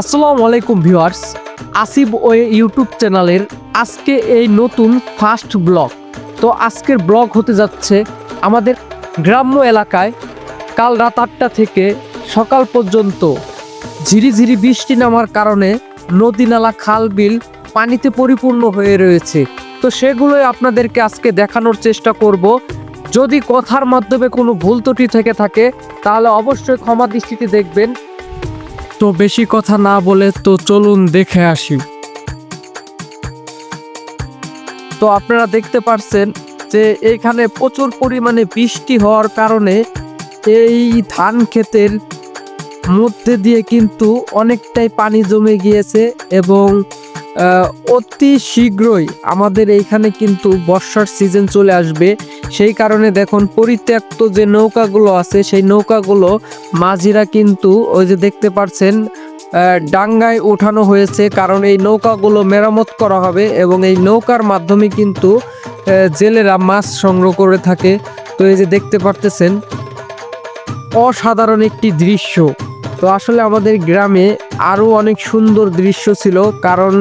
আসসালামু আলাইকুম viewers, Asif way YouTube চ্যানেলের আজকে এই নতুন ফার্স্ট ব্লগ। তো আজকের ব্লগ হতে যাচ্ছে আমাদের গ্রাম্য এলাকায় কাল রাত আটটা থেকে সকাল পর্যন্ত ঝিরিঝিরি বৃষ্টি নামার কারণে নদী নালা, খাল, বিল পানিতে পরিপূর্ণ হয়ে রয়েছে। তো সেগুলোই আপনাদেরকে আজকে দেখানোর চেষ্টা করব। যদি কথার মাধ্যমে কোনো ভুল ত্রুটি থেকে থাকে, তাহলে অবশ্যই ক্ষমা দৃষ্টিতে দেখবেন। তো বেশি কথা না বলে তো চলুন দেখে আসি। তো আপনারা দেখতে পারছেন যে এখানে প্রচুর পরিমাণে বৃষ্টি হওয়ার কারণে এই ধান ক্ষেতের মধ্যে দিয়ে কিন্তু অনেকটাই পানি জমে গিয়েছে এবং অতি শীঘ্রই আমাদের এইখানে কিন্তু বর্ষার সিজন চলে আসবে। সেই কারণে দেখুন, পরিত্যক্ত যে নৌকাগুলো আছে, সেই নৌকাগুলো মাঝিরা কিন্তু ওই যে দেখতে পাচ্ছেন ডাঙ্গায় ওঠানো হয়েছে। কারণ এই নৌকাগুলো মেরামত করা হবে এবং এই নৌকার মাধ্যমে কিন্তু জেলেরা মাছ সংগ্রহ করে থাকে। তো এই যে দেখতে পারতেছেন, অসাধারণ একটি দৃশ্য। তো আসলে আমাদের গ্রামে আরও অনেক সুন্দর দৃশ্য ছিল, কারণ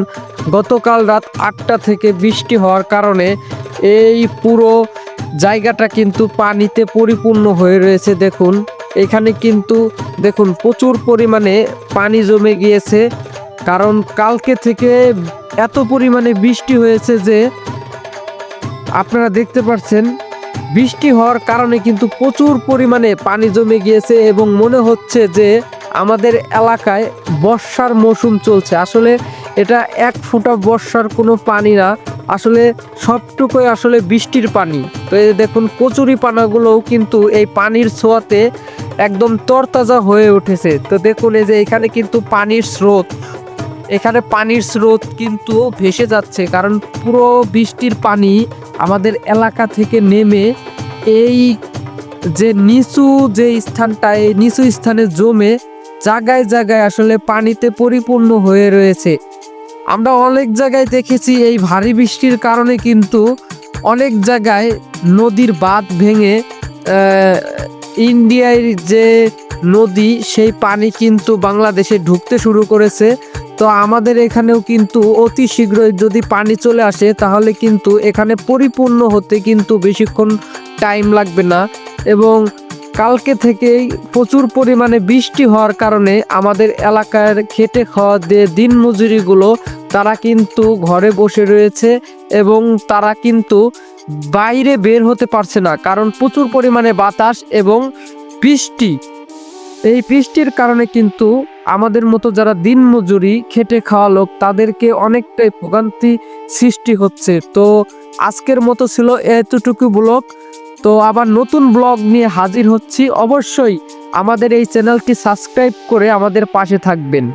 গতকাল রাত আটটা থেকে বৃষ্টি হওয়ার কারণে এই পুরো জায়গাটা কিন্তু পানিতে পরিপূর্ণ হয়ে রয়েছে দেখুন। এখানে কিন্তু দেখুন প্রচুর পরিমাণে পানি জমে গিয়েছে, কারণ কালকে থেকে এত পরিমাণে বৃষ্টি হয়েছে যে আপনারা দেখতে পাচ্ছেন বৃষ্টি হওয়ার কারণে কিন্তু প্রচুর পরিমাণে পানি জমে গিয়েছে এবং মনে হচ্ছে যে আমাদের এলাকায় বর্ষার মৌসুম চলছে। আসলে এটা এক ফোঁটা বর্ষার কোনো পানি না। আসলে সবটুকুই আসলে বৃষ্টির পানি। তো এই দেখুন, কচুরি পানাগুলোও কিন্তু এই পানির ছোঁয়াতে একদম তরতাজা হয়ে উঠেছে। তো দেখুন, এই যে এখানে কিন্তু পানির স্রোত। এখানে পানির স্রোত কিন্তু ভেসে যাচ্ছে, কারণ পুরো বৃষ্টির পানি আমাদের এলাকা থেকে নেমে এই যে নিচু যে স্থানটা এই নিচু স্থানে জমে জায়গায় জায়গায় আসলে পানিতে পরিপূর্ণ হয়ে রয়েছে। আমরা অনেক জায়গায় দেখেছি এই ভারী বৃষ্টির কারণে কিন্তু অনেক জায়গায় নদীর বাঁধ ভেঙে ইন্ডিয়ার যে নদী, সেই পানি কিন্তু বাংলাদেশে ঢুকতে শুরু করেছে। তো আমাদের এখানেও কিন্তু অতি শীঘ্রই যদি পানি চলে আসে, তাহলে কিন্তু এখানে পরিপূর্ণ হতে কিন্তু বেশিক্ষণ টাইম লাগবে না। এবং কালকে থেকেই প্রচুর পরিমাণে বৃষ্টি হওয়ার কারণে আমাদের এলাকার খেটে খাওয়া দিয়ে দিন মজুরিগুলো, তারা কিন্তু ঘরে বসে রয়েছে এবং তারা কিন্তু বাইরে বের হতে পারছে না কারণ প্রচুর পরিমাণে বাতাস এবং বৃষ্টি। এই বৃষ্টির কারণে কিন্তু আমাদের মতো যারা দিন মজুরি, খেটে খাওয়া লোক, তাদেরকে অনেকটাই ভোগান্তি সৃষ্টি হচ্ছে। তো আজকের মতো ছিল এতটুকু ব্লগ। তো আবার নতুন ব্লগ নিয়ে হাজির হচ্ছি। অবশ্যই আমাদের এই চ্যানেলটি সাবস্ক্রাইব করে আমাদের পাশে থাকবেন।